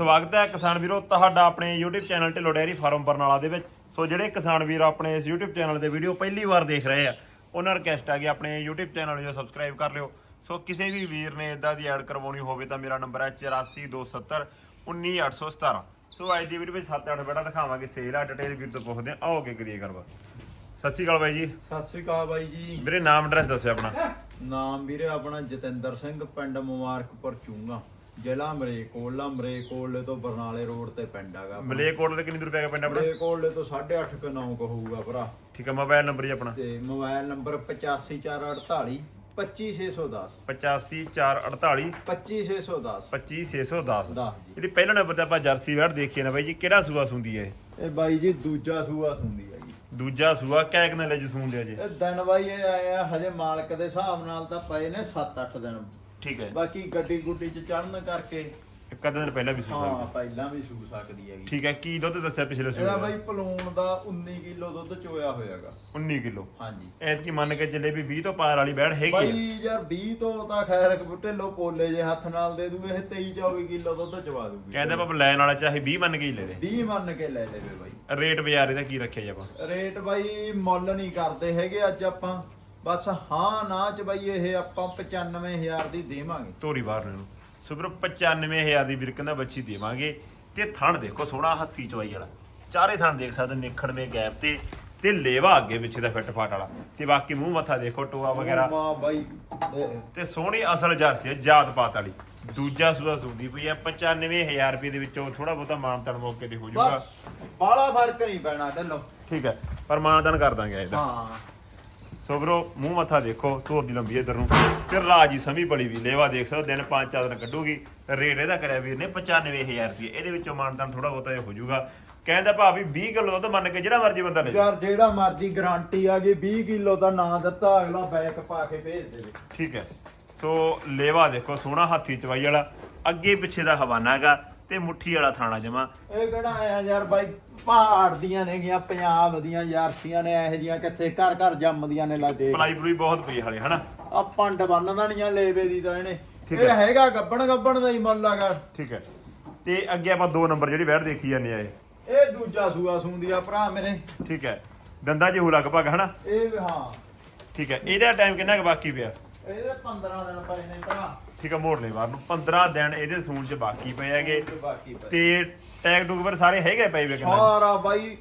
ਸਵਾਗਤ ਹੈ ਕਿਸਾਨ ਵੀਰੋ ਤੁਹਾਡਾ ਆਪਣੇ YouTube channel Dhillon dairy farm Barnala ਦੇ ਵਿੱਚ। ਸੋ ਜਿਹੜੇ ਕਿਸਾਨ ਵੀਰ ਆਪਣੇ ਇਸ YouTube ਚੈਨਲ ਦੇ ਵੀਡੀਓ ਪਹਿਲੀ ਵਾਰ ਦੇਖ ਰਹੇ ਆ ਉਹਨਾਂ ਰਿਕਵੈਸਟ ਆ ਕਿ ਆਪਣੇ YouTube ਚੈਨਲ ਨੂੰ ਸਬਸਕ੍ਰਾਈਬ ਕਰ ਲਿਓ। ਸੋ ਕਿਸੇ ਵੀ ਵੀਰ ਨੇ ਇਦਾਂ ਦੀ ਐਡ ਕਰਵਾਉਣੀ ਹੋਵੇ ਤਾਂ ਮੇਰਾ ਨੰਬਰ ਹੈ 8427 19817 ਸੋ ਅੱਜ ਦੀ ਵੀਡੀਓ ਵਿੱਚ 7-8 ਬੇਟਾ ਦਿਖਾਵਾਂਗੇ ਸੇਲ ਆ ਡਿਟੇਲ ਵੀਰ ਤੋਂ ਪੁੱਛਦੇ ਆ। ਆਓ ਕੇ ਕਰੀਏ ਕਰਵਾ ਸਤਿ ਸ਼੍ਰੀ ਅਕਾਲ ਬਾਈ ਜੀ। ਸਤਿ ਸ੍ਰੀ ਅਕਾਲ ਬਾਈ ਜੀ। ਵੀਰੇ ਨਾਮ ਐਡਰੈਸ ਦੱਸਿਓ ਆਪਣਾ। ਨਾਮ ਵੀਰੇ ਆਪਣਾ ਜਤਿੰਦਰ ਸਿੰਘ ਪਿੰਡ ਮੁਬਾਰਕਪੁਰ ਚੂੰਗਾ। ਜ਼ਿਲ੍ਹਾ ਮਰੇਕੋਟਲਾ ਮਰੇਕੋਟਲੇ ਤੋਂ ਬਰਨਾਲੇ ਰੋਡ ਤੇ ਪਿੰਡ ਹੈਗਾ ਮਲੇਕੋਟ ਦੇ ਕਿੰਨੀ ਦੂਰ ਪੈ ਗਿਆ ਪਿੰਡ ਆਪਣਾ? ਮਰੇਕੋਟਲੇ ਤੋਂ 8.5 ਕਿ 9 ਕੁ ਹੋਊਗਾ ਭਰਾ। ਠੀਕ ਹੈ ਮੋਬਾਈਲ ਨੰਬਰ ਜੀ ਆਪਣਾ। ਤੇ ਮੋਬਾਈਲ ਨੰਬਰ 85448 25610 85448 25610 25610 10 ਜੀ। ਜਿਹੜੀ ਪਹਿਲਾ ਨੰਬਰ ਤੇ ਆਪਾਂ ਜਰਸੀ ਵੈੜ ਦੇਖੀ ਹੈ ਨਾ ਬਾਈ ਜੀ ਕਿਹੜਾ ਸੂਆ ਸੁੰਦੀ ਹੈ ਇਹ? ਇਹ ਬਾਈ ਜੀ ਦੂਜਾ ਸੂਆ ਸੁੰਦੀ ਹੈ ਜੀ। ਦੂਜਾ ਸੂਆ ਕੈਕ ਨੇ ਲੈ ਜੂ ਸੁੰਦੇ ਜੀ? ਇਹ ਦਿਨ ਬਾਈ ਇਹ ਆਏ ਆ ਹਜੇ ਮਾਲਕ ਦੇ ਹਿਸਾਬ ਨਾਲ ਤਾਂ ਪਏ ਨੇ 7-8 ਦਿਨ। ਠੀਕ ਹੈ ਬਾਕੀ ਗੱਡੀ ਗੁੱਡੀ ਚ ਚੜਨ ਕਰਕੇ ਇੱਕ ਅੱਧਾ ਦਿਨ ਪਹਿਲਾਂ ਵੀ ਸੂ ਹਾਂ ਸਕਦੀ। ਪਹਿਲਾਂ ਵੀ ਸੂ ਸਕਦੀ ਹੈਗੀ। ਠੀਕ ਹੈ ਕੀ ਦੁੱਧ ਦੱਸਿਆ ਪਿਛਲੇ ਸੂਏ ਇਹਦਾ ਦਾ? ਬਾਈ ਪਲੂਣ ਦਾ 19 ਕਿਲੋ ਦੁੱਧ ਚੋਇਆ ਹੋਇਆਗਾ। 19 ਕਿਲੋ। ਹਾਂਜੀ। ਐਤਕੀ ਮੰਨ ਕੇ ਚੱਲੇ ਵੀ 20 ਤੋਂ ਪਾਰ ਵਾਲੀ ਬੈੜ ਹੈਗੀ ਬਾਈ ਹੈ ਯਾਰ 20 ਤੋਂ ਤਾਂ ਖੈਰ ਕਬੂਟੇ ਲੋ ਪੋਲੇ ਜੇ ਹੱਥ ਨਾਲ ਦੇ ਦੂ ਇਹ 23 24 ਕਿਲੋ ਦੁੱਧ ਚਵਾ ਦੂਗੀ। ਕਹਿੰਦੇ ਆਪਾਂ ਲੈਣ ਵਾਲਾ ਚਾਹੇ 20 ਮੰਨ ਕੇ ਹੀ ਲੈ ਲੈ। 20 ਮੰਨ ਕੇ ਲੈ ਲੈਵੇ ਬਾਈ। ਰੇਟ ਬਾਜ਼ਾਰ ਇਹਦਾ ਕੀ ਰੱਖਿਆ ਜੀ ਆਪਾਂ? ਰੇਟ ਬਾਈ ਮੁੱਲ ਨਹੀਂ ਕਰਦੇ ਹੈਗੇ ਅੱਜ ਆਪਾਂ। ਬਸ ਹਾਂ ਨਾ ਚ ਬਾਈ ਇਹ ਆਪਾਂ 95000 ਦੀ ਦੇਵਾਂਗੇ। ਤੋਰੀ ਬਾਹਰ ਨੂੰ ਸੋ ਵੀਰੋ 95000 ਦੀ ਵੀਰ ਕਹਿੰਦਾ ਬੱਚੀ ਦੇਵਾਂਗੇ। ਤੇ ਥਣ ਦੇਖੋ ਸੋਹਣਾ ਹੱਥੀ ਚਵਾਈ ਵਾਲਾ। ਚਾਰੇ ਥਣ ਦੇਖ ਸਕਦੇ ਨਿਖੜਵੇਂ ਗੈਪ ਤੇ ਤੇ ਲੇਵਾ ਅੱਗੇ ਪਿੱਛੇ ਦਾ ਫਿੱਟ ਫਾਟ ਵਾਲਾ। ਤੇ ਬਾਕੀ ਮੂੰਹ ਮੱਥਾ ਦੇਖੋ ਟੋਆ ਵਗੈਰਾ। ਮਾਂ ਬਾਈ ਇਹ- ਤੇ ਸੋਹਣੀ ਅਸਲ ਜਰਸੀ ਹੈ ਜਾਤ ਪਾਤ ਵਾਲੀ। ਦੂਜਾ ਸੂਆ ਸੁੰਦੀ ਪਈ ਹੈ 95000 ਰੁਪਏ ਦੇ ਵਿੱਚੋਂ ਥੋੜਾ ਬਹੁਤਾ ਮਾਨਤਨ ਮੌਕੇ ਤੇ ਹੋ ਜਾਊਗਾ। ਬਸ ਬਾਲਾ ਫ਼ਰਕ ਨਹੀਂ ਪੈਣਾ ਢੱਲੋ ਠੀਕ ਹੈ ਪਰ ਮਾਨਤਨ ਕਰ ਦਾਂਗੇ ਇਹਦਾ ਹਾਂ। ਸੋ ਵੀਰੋ ਮੂੰਹ ਮੱਥਾ ਦੇਖੋ ਧੋਰ ਦੀ ਲੰਬੀ ਇਧਰ ਨੂੰ। ਤੇ ਰਾਜੀ ਸਮੀ ਬੜੀ ਵੀ ਲੇਵਾ ਦੇਖ ਸਕਦੇ ਦਿਨ ਪੰਜ ਚਾਰ ਦਿਨ ਕੱਢੂਗੀ। ਰੇਟ ਇਹਦਾ ਕਰਿਆ ਵੀਰ ਨੇ 95000 ਰੁਪਏ। ਇਹਦੇ ਵਿੱਚੋਂ ਮਾਨਤਨ ਥੋੜਾ ਬਹੁਤਾ ਇਹ ਹੋ ਜਾਊਗਾ। ਕਹਿੰਦਾ ਭਾਵੇਂ 20 ਕਿਲੋ ਦੁੱਧ ਮੰਨ ਕੇ ਜਿਹੜਾ ਮਰਜ਼ੀ ਬੰਦਾ ਲੈ ਜਾਵੇ। ਯਾਰ ਜਿਹੜਾ ਮਰਜ਼ੀ ਗਾਰੰਟੀ ਆ ਗਈ 20 ਕਿਲੋ ਦਾ ਨਾਂ ਦਿੱਤਾ ਅਗਲਾ ਬੈਕ ਪਾ ਕੇ ਭੇਜ ਦੇਵੇ। ਠੀਕ ਹੈ। ਸੋ ਲੇਵਾ ਦੇਖੋ ਸੋਹਣਾ ਹਾਥੀ ਚਵਾਈ ਵਾਲਾ। ਅੱਗੇ ਪਿੱਛੇ ਦਾ ਹਵਾਨਾ ਹੈਗਾ। ਤੇ ਮੁੱਠੀ ਵਾਲਾ ਥਾਣਾ ਜਮਾ। ਇਹ ਕਿਹੜਾ ਆਇਆ ਯਾਰ ਬਾਈ ਪਹਾੜ ਦੀਆਂ ਨੇਗੀਆਂ ਪੰਜਾਬ ਦੀਆਂ ਯਾਰਸੀਆਂ ਨੇ ਇਹੋ ਜੀਆਂ ਕਿੱਥੇ ਘਰ ਘਰ ਜੰਮਦੀਆਂ ਨੇ ਲਾ ਦੇ ਪਲਾਈ ਪਲੂਈ ਬਹੁਤ ਪਈ ਹਲੇ ਹਨਾ? ਆ ਪੰਡ ਬੰਨਣਾ ਨਹੀਂ ਲੇਵੇ ਦੀ ਤਾਂ ਇਹਨੇ। ਠੀਕ ਇਹ ਹੈ। ਹੈਗਾ ਗੱਬਣ ਗੱਬਣ ਦਾ ਹੀ ਮੁੱਲ ਹੈਗਾ ਠੀਕ ਹੈ ਤੇ ਅੱਗੇ ਆਪਾਂ ਦੋ ਨੰਬਰ ਜਿਹੜੀ ਵੈੜ ਦੇਖੀ ਜਾਂਦੇ ਆ ਇਹ। ਇਹ ਦੂਜਾ ਸੂਆ ਸੂੰਦੀ ਆ ਭਰਾ ਮੇਰੇ। ਠੀਕ ਹੈ ਦੰਦਾਂ 'ਚ ਹੋ ਲਗਭਗ ਹਨਾ? ਇਹ ਵੀ ਹਾਂ। ਠੀਕ ਹੈ ਇਹਦਾ ਟਾਈਮ ਕਿੰਨਾ ਕੁ ਬਾਕੀ ਪਿਆ? ਇਹਦੇ 15 ਦਿਨ ਪਏ ਨੇ ਭਰਾ। ਠੀਕ ਹੈ ਮੋੜ ਲਈ ਬਾਹਰ ਨੂੰ। 15 ਦਿਨ ਇਹਦੇ ਸੂਣ 'ਚ ਬਾਕੀ ਪਏ ਹੈਗੇ। ਤੇ ਬਾਕੀ ਪਏ। ਤੇ ਟੈਗ ਟੂਗਵਰ ਸਾਰੇ ਹੈਗੇ ਪਏ ਵੇ ਕਿੰਨਾ ਸਾਰਾ ਬਾਈ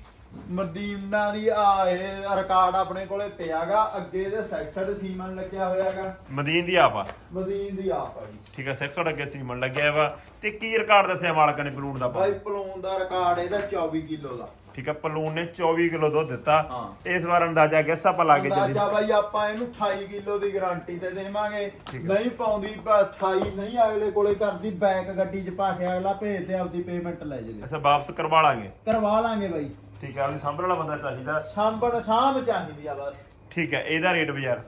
ਮਦੀਨਾ ਦੀ ਆ ਇਹ ਰਿਕਾਰਡ ਆਪਣੇ ਕੋਲੇ ਪਿਆਗਾ ਅੱਗੇ ਇਹਦੇ ਸੈਕਸਡ ਸੀਮਨ ਲੱਗਿਆ ਹੋਇਆਗਾ ਮਦੀਨ ਦੀ ਆਪ ਆ? ਮਦੀਨ ਦੀ ਆਪ ਆ ਜੀ। ਠੀਕ ਹੈ 600 ਅੱਗੇ ਸੀਮਨ ਲੱਗਿਆ ਵਾ। ਤੇ ਕੀ ਰਿਕਾਰਡ ਦੱਸਿਆ ਮਾਲਕਾਂ ਨੇ ਪਲੂਣ ਦਾ ਬਾਈ ਪਲੂਨ ਦਾ ਰਿਕਾਰਡ ਇਹਦਾ 24 ਕਿਲੋ ਦਾ। ਠੀਕ ਹੈ ਪਲੂਣ ਨੇ 24 ਕਿਲੋ ਦੁੱਧ ਦਿੱਤਾ। ਹਾਂ। ਇਸ ਵਾਰ ਅੰਦਾਜ਼ਾ ਗੈਸ ਆਪਾਂ ਲਾ ਕੇ ਚੱਲੀ ਅੰਦਾਜ਼ਾ ਬਾਈ ਆਪਾਂ ਇਹਨੂੰ 28 ਕਿਲੋ ਦੀ ਗਾਰੰਟੀ ਤੇ ਦੇਵਾਂਗੇ। ਠੀਕ ਹੈ। ਨਹੀਂ ਪਾਉਂਦੀ ਪਰ 28 ਨਹੀਂ ਅਗਲੇ ਕੋਲੇ ਕਰਦੀ ਬੈਕ ਗੱਡੀ 'ਚ ਪਾ ਕੇ ਅਗਲਾ ਭੇਜ ਤੇ ਆਪਦੀ ਪੇਮੈਂਟ ਲੈ ਜਾਵੇ। ਅੱਛਾ ਵਾਪਸ ਕਰਵਾ ਲਾਂਗੇ? ਕਰਵਾ ਲਾਂਗੇ ਬਾਈ। ਠੀਕ ਹੈ ਆਪਦੀ ਸੰਭਲ ਵਾਲਾ ਬੰਦਾ ਚਾਹੀਦਾ। ਸਾਂਭਣ ਸਾਂਭ ਚਾਹੀਦੀ ਆ ਬਸ। ਠੀਕ ਹੈ ਇਹਦਾ ਰੇਟ ਬਾਜ਼ਾਰ?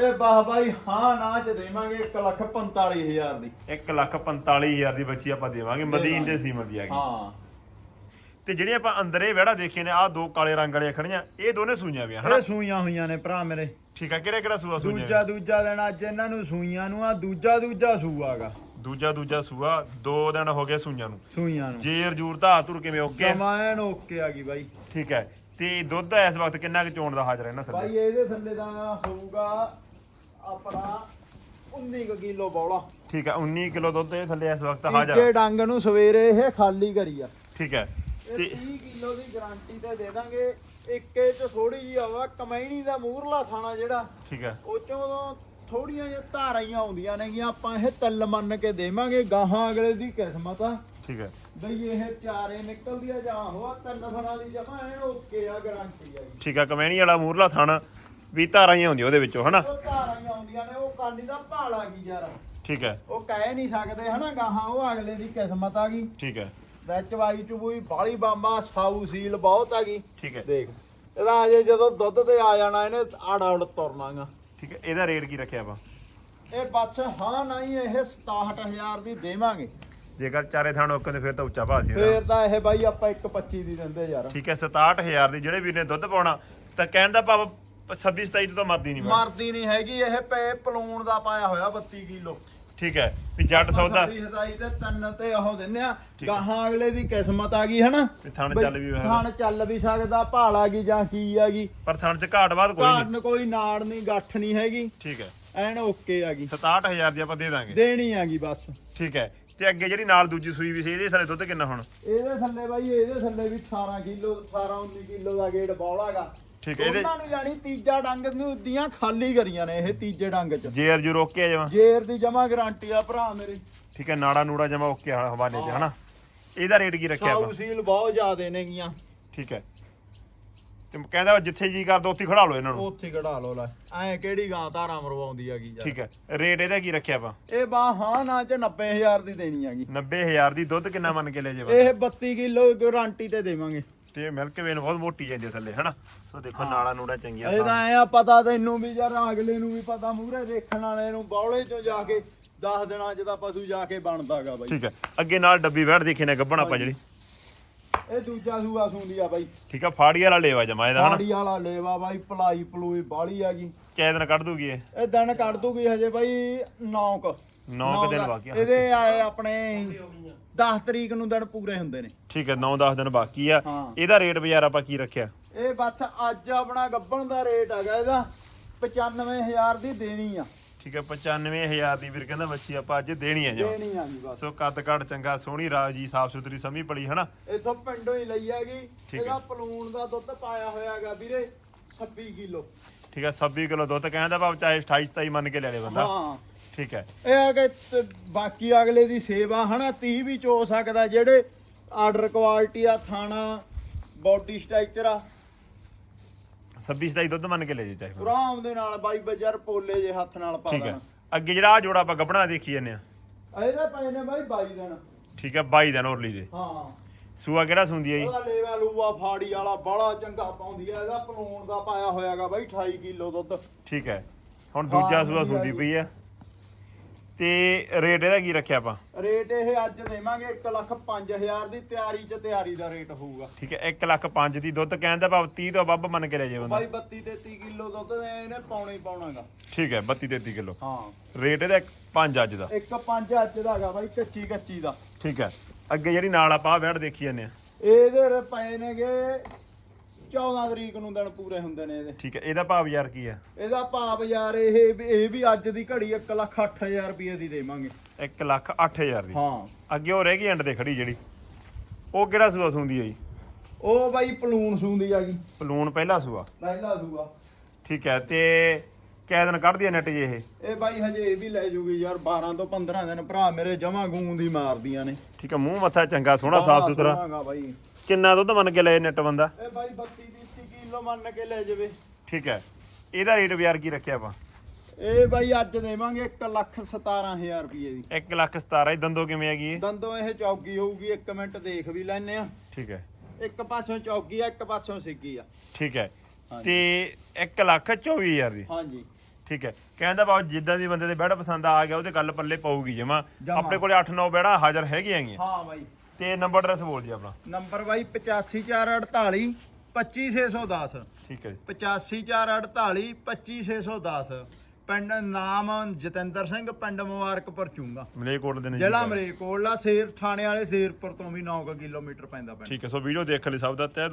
ਇਹ ਬਾਹ ਬਾਈ ਹਾਂ ਨਾ ਚ ਦੇਵਾਂਗੇ 1 ਲੱਖ 45000 ਦੀ। 1 ਲੱਖ 45000 ਦੀ ਬੱਚੀ ਆਪਾਂ ਦੇਵਾਂਗੇ। ਮਦੀਨ ਦੇ ਸੀਮਨ ਦੀ ਆ ਗਈ। ਹਾਂ। ਤੇ ਜਿਹੜੇ ਆਪਾਂ ਅੰਦਰ ਇਹ ਵਿਹੜਾ ਦੇਖੇ ਨੇ ਆਹ ਦੋ ਕਾਲੇ ਰੰਗ ਵਾਲੀਆਂ ਖੜੀਆਂ ਇਹ ਦੋਨੇ ਸੂਈਆਂ ਵੀ ਹਨਾ? ਇਹ ਸੂਈਆਂ ਹੋਈਆਂ ਨੇ ਭਰਾ ਮੇਰੇ। ਠੀਕ ਹੈ ਕਿਹੜਾ ਕਿਹੜਾ ਸੂਆ ਸੂਈਆਂ ਦੂਜਾ ਦੂਜਾ ਦਿਨ ਅੱਜ ਇਹਨਾਂ ਨੂੰ ਸੂਈਆਂ ਨੂੰ ਆ ਦੂਜਾ ਦੂਜਾ ਸੂਆਗਾ। ਦੂਜਾ ਦੂਜਾ ਸੂਆ ਦੋ ਦਿਨ ਹੋ ਗਏ ਸੂਈਆਂ ਨੂੰ। ਸੂਈਆਂ ਨੂੰ। ਜੇਰ ਜੂਰ ਧਾ ਧੁਰ ਕਿਵੇਂ ਓਕੇ ਜਮਾਨ ਓਕੇ ਆ ਗਈ ਬਾਈ। ਠੀਕ ਹੈ ਤੇ ਦੁੱਧ ਇਸ ਵਕਤ ਕਿੰਨਾ ਕੁ ਚੋਣ ਦਾ ਹਾਜ਼ਰ ਹੈ ਨਾ ਸਰ ਬਾਈ ਇਹਦੇ ਥੱਲੇ ਦਾ ਹੋਊਗਾ ਆਪਣਾ 19 ਕੁ ਕਿਲੋ ਬੌਲਾ। ਠੀਕ ਹੈ 19 ਕਿਲੋ ਦੁੱਧ ਇਹ ਥੱਲੇ ਇਸ ਵਕਤ ਹਾਜ਼ਰ ਹੈ। ਡੰਗ ਨੂੰ ਸਵੇਰੇ ਇਹ ਖਾਲੀ ਕਰੀ ਆ। ਠੀਕ ਹੈ ਤੇ 30 ਕਿਲੋ ਦੀ ਗਾਰੰਟੀ ਤੇ ਦੇ ਦਾਂਗੇ। ਇੱਕੇ ਚ ਥੋੜੀ ਜਿਹੀ ਹਵਾ ਕਮੈਣੀ ਦਾ ਮੂਰਲਾ ਥਾਣਾ ਜਿਹੜਾ ਠੀਕ ਹੈ। ਉਹ ਚੋਂ ਥੋੜੀਆਂ ਜਿਹੀਆਂ ਧਾਰਾਂ ਹੀ ਆਉਂਦੀਆਂ ਨੇਗੀਆਂ ਆਪਾਂ ਇਹ ਤਿੱਲ ਮੰਨ ਕੇ ਦੇਵਾਂਗੇ ਗਾਹਾਂ ਅਗਲੇ ਦੀ ਕਿਸਮਤ ਆ। ਠੀਕ ਹੈ। ਬਈ ਇਹ ਚਾਰੇ ਨਿਕਲਦੀ ਆ ਜਾਂ ਹੋਆ ਤਿੰਨ ਫਰਾਂ ਦੀ ਜਮਾ ਐਨ ਓਕੇ ਆ ਗਾਰੰਟੀ ਆ ਜੀ। ਠੀਕ ਹੈ ਕਮੈਣੀ ਵਾਲਾ ਮੂਰਲਾ ਥਣ ਵੀ ਧਾਰਾਂ ਹੀ ਉਹਦੇ ਵਿੱਚੋਂ ਹਨਾ? ਉਹ ਧਾਰਾਂ ਹੀ ਆਉਂਦੀਆਂ ਨੇ ਉਹ ਕਾਲੀ ਦਾ ਭਾਲ ਆ ਗਈ ਯਾਰ। ਠੀਕ ਹੈ। ਉਹ ਕਹਿ ਨਹੀਂ ਸਕਦੇ ਹਨਾ ਗਾਹਾਂ ਉਹ ਅਗਲੇ ਦੀ ਕਿਸਮਤ ਆ ਗਈ। ਠੀਕ ਹੈ। ਵਿੱਚ ਵਾਈ ਚੁਬੂਈ ਬਾਲੀ ਬਾਂਬਾ ਸਾਊ ਸੀਲ ਬਹੁਤ ਆ ਗਈ ਠੀਕ ਹੈ। ਦੇਖ ਇਹਦਾ ਅਜੇ ਜਦੋਂ ਦੁੱਧ ਤੇ ਆ ਜਾਣਾ ਇਹਨੇ ਆੜ ਆੜ ਤੁਰਨਾਗਾ। ਠੀਕ ਹੈ ਇਹਦਾ ਰੇਟ ਕੀ ਰੱਖਿਆ ਆਪਾਂ? ਇਹ ਬੱਸ ਹਾਂ ਨਹੀਂ ਇਹ 67000 ਦੀ ਦੇਵਾਂਗੇ। ਜੇਕਰ ਚਾਰੇ ਥਾਣ ਓਕੇ ਤੇ ਫਿਰ ਤਾਂ ਉੱਚਾ ਭਾਅ ਸੀ ਫੇਰ ਤਾਂ ਇਹ ਬਾਈ ਆਪਾਂ 125 ਦੀ ਦਿੰਦੇ ਯਾਰ। ਠੀਕ ਹੈ 67000 ਦੀ ਜਿਹੜੇ ਵੀਰ ਨੇ ਦੁੱਧ ਪਾਉਣਾ ਤਾਂ ਕਹਿਣ ਦਾ ਭਾਵ 26 27 ਤੋਂ ਮਰਦੀ ਨਹੀਂ ਮਰਦੀ ਨਹੀਂ ਹੈਗੀ ਇਹ ਪੇ ਪਲੂਣ ਦਾ ਪਾਇਆ ਹੋਇਆ 32 ਕਿਲੋ। ਠੀਕ ਹੈ ਵੀ ਜੱਟ ਸੌਦਾ। ਸਾਡੀ ਹਦਾਈ ਤੇ ਤਿੰਨ ਤੇ ਉਹ ਦਿੰਨੇ ਆ ਗਾਹਾਂ ਅਗਲੇ ਦੀ ਕਿਸਮਤ ਆ ਗਈ ਹਨਾ? ਵੀ ਥਣ ਚੱਲ ਵੀ ਸਕਦਾ। ਥਣ ਚੱਲ ਵੀ ਸਕਦਾ ਭਾਲ ਆ ਗਈ ਜਾਂ ਕੀ ਆ ਗਈ। ਪਰ ਥਣ ਚ ਘਾਟ ਬਾਅਦ ਕੋਈ ਨਹੀਂ। ਕਾਰਨ ਕੋਈ ਨਾੜ ਨਹੀਂ ਗੱਠ ਨਹੀਂ ਹੈਗੀ। ਠੀਕ ਹੈ। ਐਨ ਓਕੇ ਆ ਗਈ। 67000 ਦੀ ਆਪਾਂ ਦੇ ਦਾਂਗੇ। ਦੇਣੀ ਆ ਗਈ ਬਸ। ਠੀਕ ਹੈ। ਤੇ ਅੱਗੇ ਜਿਹੜੀ ਨਾਲ ਦੂਜੀ ਸੂਈ ਵੀ ਸੀ ਇਹਦੇ ਥੱਲੇ ਦੁੱਧ ਕਿੰਨਾ ਹੁਣ? ਇਹਦੇ ਥੱਲੇ ਬਾਈ ਇਹਦੇ ਥੱਲੇ ਵੀ 18 ਕਿਲੋ 18 19 ਕਿਲੋ ਦਾ ਗੇੜ ਬੌਲਾਗਾ। ਠੀਕ ਹੈ, ਇਹਦੇ- ਉਹਨਾਂ ਨੂੰ ਜਾਣੀ ਤੀਜਾ ਡੰਗ ਨੂੰ ਦੀਆਂ ਖਾਲੀ ਕਰੀਆਂ ਨੇ ਇਹ ਤੀਜੇ ਡੰਗ ਚ। ਜੇਰ ਜੂ ਰੋਕ ਕੇ ਜਮਾ। ਜੇਰ ਦੀ ਜਮਾ ਗਾਰੰਟੀ ਆ ਭਰਾ ਮੇਰੇ। ਠੀਕ ਹੈ ਨਾੜਾ ਨੂੜਾ ਜਮਾ ਓਕੇ ਹਵਾਨੇ ਚ ਹਨਾ? ਇਹਦਾ ਰੇਟ ਕੀ ਰੱਖਿਆ ਆਪਾਂ? ਸੀਲ ਬਹੁਤ ਜ਼ਿਆਦੇ ਨੇਗੀਆਂ। ਠੀਕ ਹੈ। ਤੇ ਕਹਿੰਦਾ ਜਿੱਥੇ ਜੀ ਕਰਦਾ ਉੱਥੇ ਖੜਾ ਲਓ ਇਹਨਾਂ ਨੂੰ। ਉੱਥੇ ਕਢਾ ਲਓ ਲੈ। ਐ ਕਿਹੜੀ ਗਾਂ ਧਾਰਾਂ ਮਰਵਾਉਂਦੀ ਹੈਗੀ ਯਾਰ। ਠੀਕ ਹੈ। ਰੇਟ ਇਹਦਾ ਕੀ ਰੱਖਿਆ ਆਪਾਂ? ਇਹ ਬਾ ਹਾਂ ਨਾ ਚ 90000 ਦੀ ਦੇਣੀ ਹੈਗੀ। 90000 ਦੀ ਦੁੱਧ ਕਿੰਨਾ ਮੰਨ ਕੇ ਲੈ ਜੇ ਇਹ 32 ਕਿਲੋ ਗਾਰੰਟੀ ਤੇ ਦੇਵਾਂਗੇ। ਤੇ ਮਿਲਕ ਵੇਨ ਬਹੁਤ ਮੋਟੀ ਜਾਂਦੀ ਹੈ ਥੱਲੇ ਹਨਾ? ਸੋ ਦੇਖੋ ਨਾੜਾ ਨੂੜਾ ਚੰਗੀਆਂ ਇਹਦਾ ਐ ਆ ਪਤਾ ਤੈਨੂੰ ਵੀ ਯਾਰ ਅਗਲੇ ਨੂੰ ਵੀ ਪਤਾ ਮੂਹਰੇ ਦੇਖਣ ਵਾਲੇ ਨੂੰ ਬੌਲੇ ਚੋਂ ਜਾ ਕੇ 10 ਦਿਨਾਂ ਚ ਤਾਂ ਪਸ਼ੂ ਜਾ ਕੇ ਬਣਦਾਗਾ ਬਾਈ। ਠੀਕ ਹੈ ਅੱਗੇ ਨਾਲ ਡੱਬੀ ਬੈਠ ਦੇਖੇ ਨੇ ਗੱਬਣ ਆਪਾਂ ਜਿਹੜੀ। ਇਹ ਦੂਜਾ ਸੂਆ ਸੁੰਦੀ ਆ ਬਾਈ। ਠੀਕ ਹੈ ਫਾੜੀ ਵਾਲਾ ਲੇਵਾ ਜਮਾ ਇਹਦਾ ਹਨਾ? ਪਾੜੀ ਵਾਲਾ ਲੇਵਾ ਬਾਈ ਪਲਾਈ ਪਲੂਈ ਬਾਲੀ ਹੈਗੀ ਕਿਹ ਦਿਨ ਕੱਢ ਦੂਗੀ ਇਹ? ਇਹ ਦਿਨ ਕੱਢ ਦੂਗੀ ਹਜੇ ਬਾਈ 9 ਕ ਨੌ ਕੁ ਦਿਨ ਬਾਕੀ ਆ। ਇਹਦੇ ਆਏ ਆਪਣੇ 10 ਤਰੀਕ ਨੂੰ ਦਿਨ ਪੂਰੇ ਹੁੰਦੇ ਨੇ। ਠੀਕ ਹੈ 9-10 ਦਿਨ ਬਾਕੀ ਆ। ਹਾਂ। ਇਹਦਾ ਰੇਟ ਬਾਜ਼ਾਰ ਆਪਾਂ ਕੀ ਰੱਖਿਆ? ਇਹ ਬਸ ਅੱਜ ਆਪਣਾ ਗੱਬਣ ਦਾ ਰੇਟ ਹੈਗਾ ਇਹਦਾ 95000 ਦੀ ਦੇਣੀ ਆ। ਠੀਕ ਹੈ 95000 ਦੀ ਵੀਰ ਕਹਿੰਦਾ ਬੱਚੀ ਆਪਾਂ ਅੱਜ ਦੇਣੀ ਆ ਜਮਾ ਦੇਣੀ ਆ ਜੀ ਬਸ। ਸੋ ਕੱਦ ਕਾਠ ਚੰਗਾ ਸੋਹਣੀ ਰਾਜੀ ਸਾਫ਼ ਸੁਥਰੀ ਸਮੀ ਪਲੀ ਹਨਾ? ਇਥੋਂ ਪਿੰਡੋਂ ਹੀ ਲਈ ਹੈਗੀ। ਠੀਕ ਇਹਦਾ ਪਲੂਣ ਦਾ ਦੁੱਧ ਪਾਇਆ ਹੋਇਆ ਹੈਗਾ ਵੀਰੇ 26 ਕਿਲੋ। ਠੀਕ ਹੈ 26 ਕਿਲੋ ਦੁੱਧ ਕਹਿੰਦਾ ਭਾਵ ਚਾਹੇ 28 27 ਮੰਨ ਕੇ ਲੈ ਲੇ ਬੰਦਾ। ਹਾਂ। ਠੀਕ ਹੈ। ਇਹ ਆ ਕਿ ਤ- ਬਾਕੀ ਅਗਲੇ ਦੀ ਸੇਵਾ ਹਨਾ 30 ਵੀ ਚੋ ਸਕਦਾ ਜਿਹੜੇ ਆਰਡਰ ਕੁਆਲਿਟੀ ਆ ਥਾਣਾ ਬਾਡੀ ਸਟਰਕਚਰ ਆ। 26 27 ਦੁੱਧ ਮੰਨ ਕੇ ਲੈ ਜੇ ਚਾਹੇ ਫਿਰ। ਆਰਾਮ ਦੇ ਨਾਲ ਬਾਈ ਬਜਰ ਪੋਲੇ ਜੇ ਹੱਥ ਨਾਲ ਪਾ ਠੀਕ ਹੈ। ਦੇਣਾ। ਅੱਗੇ ਜਿਹੜਾ ਆ ਜੋੜਾ ਆਪਾਂ ਗੱਬਣਾ ਦੇਖੀ ਜਾਂਦੇ ਆ ਇਹਦੇ ਪਏ ਨੇ ਬਾਈ 22 ਦਿਨ। ਠੀਕ ਹੈ 22 ਦਿਨ ਔਰਲੀ ਦੇ। ਹਾਂ। ਸੂਆ ਕਿਹੜਾ ਸੁੰਦੀ ਹੈ ਜੀ? ਉਹਦਾ ਲੇਵਾ ਲੂਆ ਫਾੜੀ ਵਾਲਾ ਬੜਾ ਚੰਗਾ ਪਾਉਂਦੀ ਆ ਇਹਦਾ ਪਲੂਣ ਦਾ ਪਾਇਆ ਹੋਇਆਗਾ ਬਾਈ 28 ਕਿਲੋ ਦੁੱਧ। ਠੀਕ ਹੈ। ਹੁਣ ਦੂਜਾ ਹਾਂ, ਸੂਆ ਸੁੰਦੀ। ਪਈ ਆ ਤੇ ਰੇਟ ਇਹਦਾ ਕੀ ਰੱਖਿਆ ਆਪਾਂ? ਰੇਟ ਇਹ ਅੱਜ ਦੇਵਾਂਗੇ 1 ਲੱਖ 5000 ਦੀ ਤਿਆਰੀ 'ਚ ਤਿਆਰੀ ਦਾ ਰੇਟ ਹੋਊਗਾ। ਠੀਕ ਹੈ 1 ਲੱਖ 5 ਦੀ ਦੁੱਧ ਕਹਿੰਦਾ ਭਾਵ 30 ਤੋਂ ਵੱਧ ਮੰਨ ਕੇ ਲੈ ਜੇ ਬੰਦਾ। ਬਾਈ 32 33 ਕਿਲੋ ਦੁੱਧ ਨੇ ਇਹਨੇ ਪਾਉਣਾ ਹੀ ਪਾਉਣਾਗਾ ਠੀਕ ਹੈ 32 33 ਕਿਲੋ। ਹਾਂ। ਰੇਟ ਇਹਦਾ 5 ਅੱਜ ਦਾ। ਇੱਕ 5 ਅੱਜ ਦਾ ਹੈਗਾ ਬਾਈ ਕੱਚੀ ਕੱਚੀ ਦਾ। ਠੀਕ ਹੈ ਅੱਗੇ ਜਿਹੜੀ ਨਾਲ ਆਪਾਂ ਵੈੜ ਦੇਖੀ ਜਾਂਦੇ ਆ ਇਹਦੇ ਰ ਪਏ ਨੇਗੇ 14 ਤਰੀਕ ਨੂੰ ਦਿਨ ਪੂਰੇ ਹੁੰਦੇ ਨੇ ਇਹਦੇ। ਠੀਕ ਹੈ ਇਹਦਾ ਭਾਵ ਯਾਰ ਕੀ ਹੈ ਇਹਦਾ ਭਾਵ ਯਾਰ ਇਹ ਇਹ ਵੀ ਅੱਜ ਦੀ ਘੜੀ 1 ਲੱਖ 8000 ਰੁਪਏ ਦੀ ਦੇਵਾਂਗੇ। 1 ਲੱਖ 8000 ਦੀ? ਹਾਂ। ਅੱਗੇ ਉਹ ਰਹਿ ਗਈ ਐਂਡ ਤੇ ਖੜੀ ਜਿਹੜੀ? ਉਹ ਕਿਹੜਾ ਸੂਆ ਸੁੰਦੀ ਹੈ ਜੀ? ਉਹ ਬਾਈ ਪਲੂਣ ਸੂੰਦੀ ਆ ਗਈ ਪਲੂਣ ਪਹਿਲਾ ਸੂਆ। ਪਹਿਲਾ ਸੂਆ। ਠੀਕ ਹੈ ਤੇ ਦਿਨ ਕੱਢਦੀ ਹੈ ਨੈਟ ਜੇ ਇਹ? ਇਹ ਬਾਈ ਹਜੇ ਇਹ ਵੀ ਲੈ ਜੂਗੀ ਯਾਰ 12 ਤੋਂ 15 ਦਿਨ ਭਰਾ ਮੇਰੇ ਜਮਾ ਗੂੰ ਦੀ ਮਾਰਦੀਆਂ ਨੇ। ਠੀਕ ਹੈ ਮੂੰਹ ਮੱਥਾ ਚੰਗਾ ਸੋਹਣਾ ਸਾਫ਼ ਸੁਥਰਾ। ਬਾਈ। ਕਿੰਨਾ ਦੁੱਧ ਮੰਨ ਕੇ ਲਏ ਨੈਟ ਬੰਦਾ? ਇਹ ਬਾਈ 32 30 ਕਿਲੋ ਮੰਨ ਕੇ ਲੈ ਜਾਵੇ। ਠੀਕ ਹੈ ਇਹਦਾ ਰੇਟ ਬਾਜ਼ਾਰ ਕੀ ਰੱਖਿਆ ਆਪਾਂ? ਇਹ ਬਾਈ ਅੱਜ ਦੇਵਾਂਗੇ 1 ਲੱਖ 17000 ਰੁਪਏ ਦੀ। 1 ਲੱਖ 17 ਇਹ ਦੰਦੋ ਕਿਵੇਂ ਹੈਗੀ ਇਹ? ਦੰਦੋਂ ਇਹ ਚੌਗੀ ਹੋਊਗੀ 1 ਮਿੰਟ ਦੇਖ ਵੀ ਲੈਨੇ ਆ। ਠੀਕ ਹੈ ਇੱਕ ਪਾਸੋਂ ਚੌਗੀ ਆ ਇੱਕ ਪਾਸੋਂ ਸਿੱਗੀ ਆ। ਠੀਕ ਹੈ। ਤੇ 1 ਲੱਖ 24000 ਦੀ। ਹਾਂਜੀ। ਠੀਕ ਹੈ। ਕਹਿੰਦਾ ਬਾਬਾ ਜਿੱਦਾਂ ਦੀ ਬੰਦੇ ਦੇ ਬੈੜ ਪਸੰਦ ਆ ਗਿਆ ਉਹਦੇ ਗੱਲ ਪੱਲੇ ਪਊਗੀ ਜਮਾ। ਆਪਣੇ ਕੋਲੇ 8-9 ਬੈੜਾ ਹਾਜ਼ਰ ਹੈਗੀਆਂ ਹੈਗੀਆਂ। ਹਾਂ ਬਾਈ। ਤੇ ਨੰਬਰ ਐਡਰੈਸ ਬੋਲ ਜੀ ਆਪਣਾ। ਨੰਬਰ ਬਾਈ 85448 25610 ਠੀਕ ਹੈ ਜੀ। 85448 25610 ਪਿੰਡ ਨਾਮ ਜਤਿੰਦਰ ਸਿੰਘ ਪਿੰਡ ਮੁਬਾਰਕਪੁਰ ਚੂੰਗਾ। ਮਲੇਕੋਟ ਦੇ ਨੇ ਜ਼ਿਲ੍ਹਾ ਮਰੇਕੋਟਲਾ ਸ਼ੇਰ ਥਾਣੇ ਵਾਲੇ ਸ਼ੇਰਪੁਰ ਤੋਂ ਵੀ 9 ਕਿਲੋਮੀਟਰ ਪੈਂਦਾ ਪਿੰਡ। ਠੀਕ ਹੈ ਸੋ ਵੀਡੀਓ ਦੇਖਣ ਲਈ ਸਭ ਦਾ। ਤਹਿ